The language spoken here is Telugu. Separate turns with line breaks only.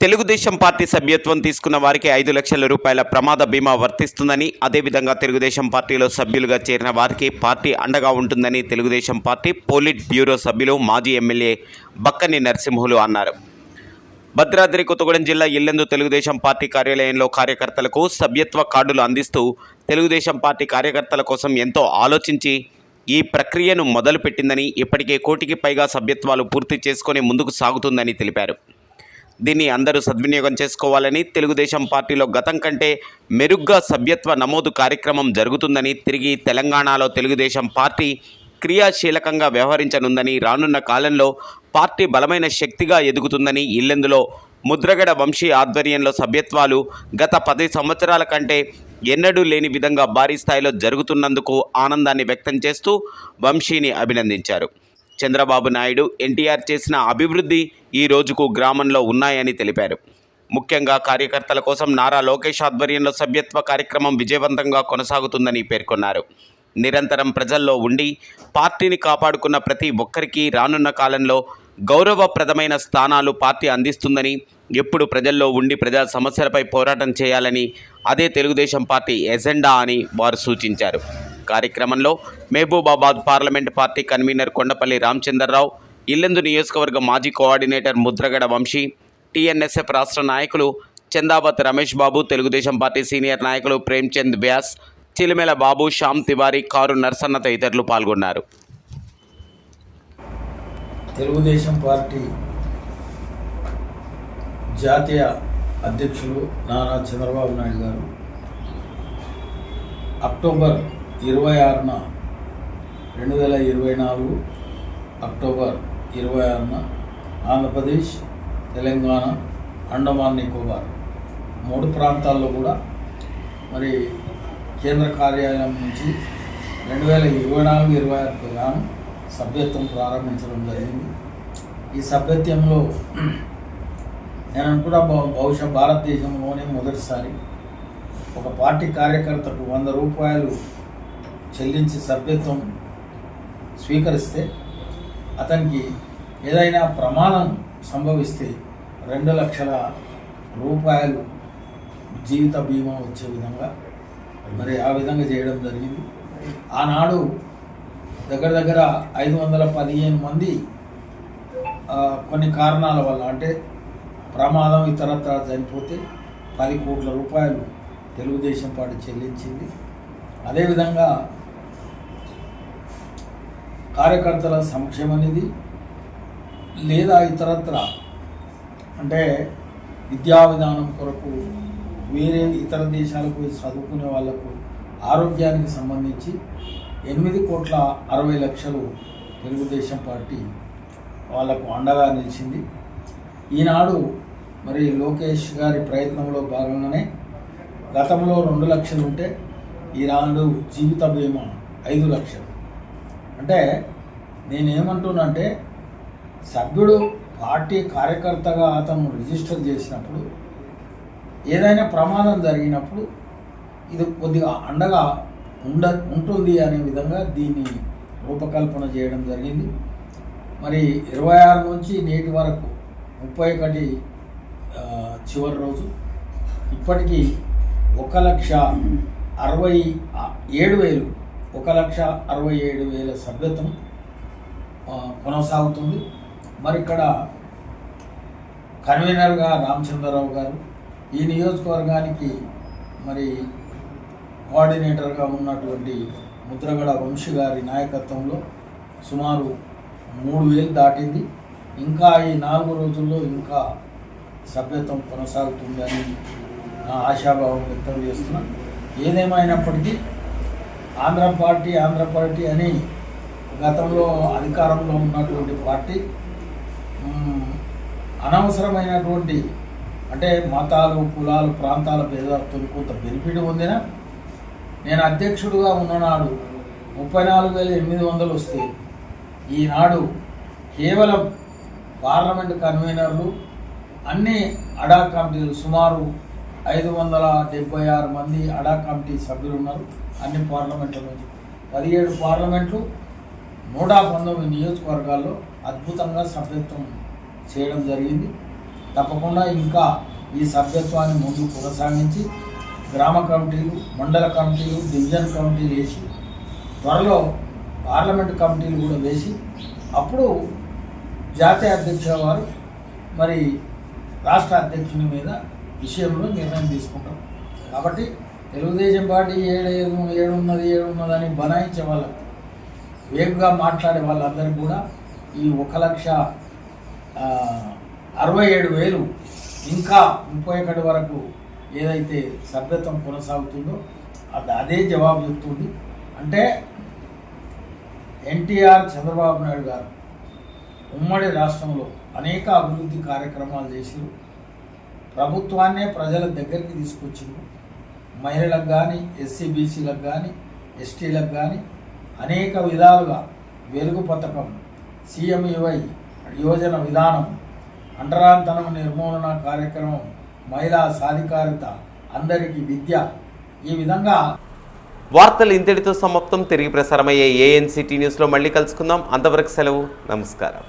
తెలుగుదేశం పార్టీ సభ్యత్వం తీసుకున్న వారికి ఐదు లక్షల రూపాయల ప్రమాద బీమా వర్తిస్తుందని అదేవిధంగా తెలుగుదేశం పార్టీలో సభ్యులుగా చేరిన వారికి పార్టీ అండగా ఉంటుందని తెలుగుదేశం పార్టీ పోలిట్ బ్యూరో సభ్యులు మాజీ ఎమ్మెల్యే బక్కని నరసింహులు అన్నారు. భద్రాద్రి కొత్తగూడెం జిల్లా ఇల్లెందు తెలుగుదేశం పార్టీ కార్యాలయంలో కార్యకర్తలకు సభ్యత్వ కార్డులు అందిస్తూ తెలుగుదేశం పార్టీ కార్యకర్తల కోసం ఎంతో ఆలోచించి ఈ ప్రక్రియను మొదలుపెట్టిందని ఇప్పటికే కోటికి పైగా సభ్యత్వాలు పూర్తి చేసుకొని ముందుకు సాగుతుందని తెలిపారు. దీన్ని అందరూ సద్వినియోగం చేసుకోవాలని తెలుగుదేశం పార్టీలో గతం కంటే మెరుగ్గా సభ్యత్వ నమోదు కార్యక్రమం జరుగుతుందని తిరిగి తెలంగాణలో తెలుగుదేశం పార్టీ క్రియాశీలకంగా వ్యవహరించనుందని రానున్న కాలంలో పార్టీ బలమైన శక్తిగా ఎదుగుతుందని ఇల్లెందులో ముద్రగడ వంశీ ఆధ్వర్యంలో సభ్యత్వాలు గత పది సంవత్సరాల కంటే ఎన్నడూ లేని విధంగా భారీ స్థాయిలో జరుగుతున్నందుకు ఆనందాన్ని వ్యక్తం చేస్తూ వంశీని అభినందించారు. చంద్రబాబు నాయుడు ఎన్టీఆర్ చేసిన అభివృద్ధి ఈ రోజుకు గ్రామంలో ఉన్నాయని తెలిపారు. ముఖ్యంగా కార్యకర్తల కోసం నారా లోకేష్ ఆధ్వర్యంలో సభ్యత్వ కార్యక్రమం విజయవంతంగా కొనసాగుతుందని పేర్కొన్నారు. నిరంతరం ప్రజల్లో ఉండి పార్టీని కాపాడుకున్న ప్రతి ఒక్కరికి రానున్న కాలంలో గౌరవప్రదమైన స్థానాలు పార్టీ అందిస్తుందని ఎప్పుడు ప్రజల్లో ఉండి ప్రజా సమస్యలపై పోరాటం చేయాలని అదే తెలుగుదేశం పార్టీ ఎజెండా అని వారు సూచించారు. కార్యక్రమంలో Mahabubabad parliament party convenor Kondapalli Ramachandrarao Illendu నియోజకవర్గ మాజీ కోఆర్డినేటర్ ముద్రగడ వంశీ టీఎన్ఎస్ఎఫ్ రాష్ట్ర నాయకులు చందాబత్ రమేష్ బాబు తెలుగుదేశం పార్టీ సీనియర్ నాయకులు ప్రేమ్చంద్ వ్యాస్ చిలిమెల బాబు శ్యామ్ తివారీ కారు నర్సన్న తదితరులు పాల్గొన్నారు.
తెలుగుదేశం పార్టీ జాతీయ అధ్యక్షులు నారా చంద్రబాబు నాయుడు గారు. అక్టోబర్ ఇరవై ఆరున రెండు వేల ఇరవై నాలుగు అక్టోబర్ ఇరవై ఆరున ఆంధ్రప్రదేశ్ తెలంగాణ అండమాన్ నికోబార్ మూడు ప్రాంతాల్లో కూడా మరి కేంద్ర కార్యాలయం నుంచి రెండు వేల ఇరవై నాలుగు ఇరవై ఆరు గాను సభ్యత్వం ప్రారంభించడం జరిగింది. ఈ సభ్యత్వంలో నేను అనుకున్నా బహుశా భారతదేశంలోనే మొదటిసారి ఒక పార్టీ కార్యకర్తకు వంద రూపాయలు చెల్లించి సభ్యత్వం స్వీకరిస్తే అతనికి ఏదైనా ప్రమాదం సంభవిస్తే రెండు లక్షల రూపాయలు జీవిత బీమా వచ్చే విధంగా మరి ఆ విధంగా చేయడం జరిగింది. ఆనాడు దగ్గర దగ్గర ఐదు వందల పదిహేను మంది కొన్ని కారణాల వల్ల అంటే ప్రమాదం ఇతరత్ర చనిపోతే పది కోట్ల రూపాయలు తెలుగుదేశం పార్టీ చెల్లించింది. అదేవిధంగా కార్యకర్తల సంక్షేమ నిధి లేదా ఇతరత్ర అంటే విద్యా విధానం కొరకు వేరే ఇతర దేశాలకు చదువుకునే వాళ్ళకు ఆరోగ్యానికి సంబంధించి ఎనిమిది కోట్ల అరవై లక్షలు తెలుగుదేశం పార్టీ వాళ్ళకు అండగా నిలిచింది. ఈనాడు మరి లోకేష్ గారి ప్రయత్నంలో భాగంగానే గతంలో రెండు లక్షలు ఉంటే ఈనాడు జీవిత బీమా ఐదు లక్షలు. అంటే నేనేమంటున్నానంటే సభ్యుడు పార్టీ కార్యకర్తగా అతను రిజిస్టర్ చేసినప్పుడు ఏదైనా ప్రమాదం జరిగినప్పుడు ఇది కొద్దిగా అండగా ఉండ ఉంటుంది అనే విధంగా దీన్ని రూపకల్పన చేయడం జరిగింది. మరి ఇరవై ఆరు నుంచి నేటి వరకు ముప్పై ఒకటి చివరి రోజు ఇప్పటికీ ఒక లక్ష అరవై ఏడు వేలు ఒక లక్ష అరవై ఏడు వేల సభ్యత్వం కొనసాగుతుంది. మరి ఇక్కడ కన్వీనర్గా రామచంద్రరావు గారు ఈ నియోజకవర్గానికి మరి కోఆర్డినేటర్గా ఉన్నటువంటి ముద్రగడ వంశీ గారి నాయకత్వంలో సుమారు మూడు వేలు దాటింది. ఇంకా ఈ నాలుగు రోజుల్లో ఇంకా సభ్యత్వం కొనసాగుతుంది అని నా ఆశాభావం వ్యక్తం చేస్తున్నా. ఏదేమైనప్పటికీ ఆంధ్ర పార్టీ ఆంధ్ర పార్టీ అని గతంలో అధికారంలో ఉన్నటువంటి పార్టీ అనవసరమైనటువంటి అంటే మతాలు కులాలు ప్రాంతాల భేదాలతో కొంత బెనిఫిట్ ఉందినా నేను అధ్యక్షుడుగా ఉన్ననాడు ముప్పై నాలుగు వేల ఎనిమిది వందలు వస్తే ఈనాడు కేవలం పార్లమెంట్ కన్వీనర్లు అన్ని అడా కమిటీలు సుమారు ఐదు వందల డెబ్బై ఆరు మంది అడా కమిటీ సభ్యులు ఉన్నారు. అన్ని పార్లమెంట్ల నుంచి పదిహేడు పార్లమెంట్లు నూట పంతొమ్మిది నియోజకవర్గాల్లో అద్భుతంగా సభ్యత్వం చేయడం జరిగింది. తప్పకుండా ఇంకా ఈ సభ్యత్వాన్ని ముందు కొనసాగించి గ్రామ కమిటీలు మండల కమిటీలు డివిజన్ కమిటీలు వేసి త్వరలో పార్లమెంట్ కమిటీలు కూడా వేసి అప్పుడు జాతీయ అధ్యక్షుల వారు మరి రాష్ట్ర అధ్యక్షుని మీద విషయంలో నిర్ణయం తీసుకుంటాం కాబట్టి తెలుగుదేశం పార్టీ ఏడేదు ఏడున్నది ఏడున్నది అని బనాయించే వాళ్ళకు వేగుగా మాట్లాడే వాళ్ళందరికీ కూడా ఈ ఒక లక్ష అరవై ఏడు వేలు ఇంకా ముప్పై ఒకటి వరకు ఏదైతే సభ్యత్వం కొనసాగుతుందో అది అదే జవాబు చెప్తుంది. అంటే ఎన్టీఆర్ చంద్రబాబు నాయుడు గారు ఉమ్మడి రాష్ట్రంలో అనేక అభివృద్ధి కార్యక్రమాలు చేసి ప్రభుత్వాన్నే ప్రజల దగ్గరికి తీసుకొచ్చిండు. మహిళలకు కానీ ఎస్సీ బీసీలకు కానీ ఎస్టీలకు కానీ అనేక విధాలుగా వెలుగు పథకం సీఎంయువై యోజన విధానం అంటరాంతనం నిర్మూలన కార్యక్రమం మహిళా సాధికారిత అందరికీ విద్య ఈ విధంగా
వార్తలు ఇంతటితో సమాప్తం. తిరిగి ప్రసారమయ్యే ఏఎన్సిటీ న్యూస్లో మళ్ళీ కలుసుకుందాం. అంతవరకు సెలవు. నమస్కారం.